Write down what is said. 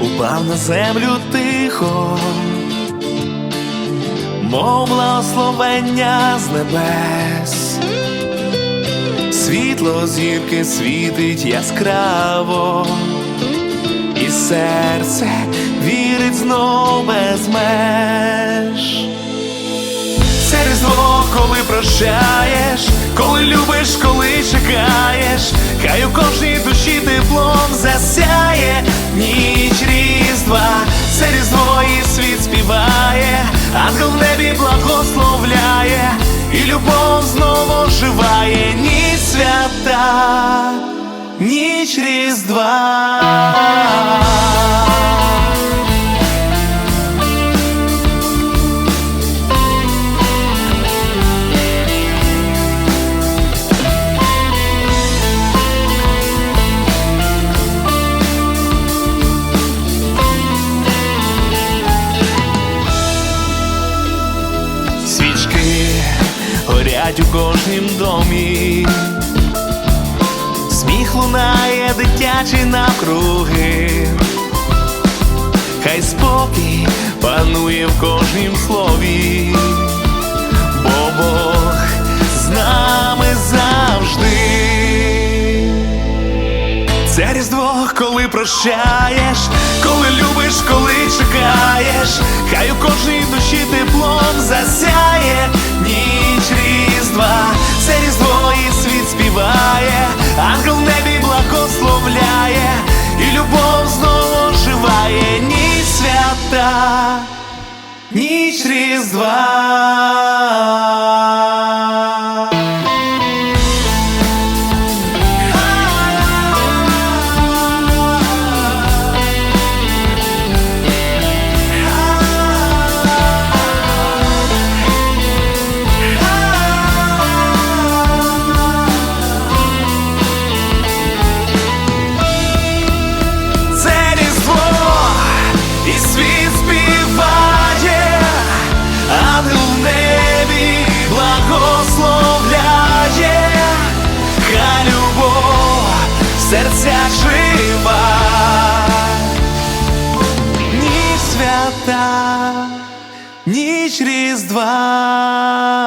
на землю тихо, мов благословення з небес, світло зірки світить яскраво, і серце вірить знов без меж. Це різдво, коли прощаєш, коли любиш, коли чекаєш, хай у кожній душі теплом засяє і любов знову оживає, ніч свята, ніч різдва. Горять у кожнім домі, сміх лунає дитячий навкруги, хай спокій панує в кожнім слові, бо Бог з нами завжди. Це різдво, коли прощаєш, коли любиш, коли чекаєш, хай у кожній душі теплом засяє різдва, це різдво і світ співає, ангел в небі благословляє, і любов знову оживає, ніч свята, ніч різдва. В серцях жива, ніч свята, ніч різдва.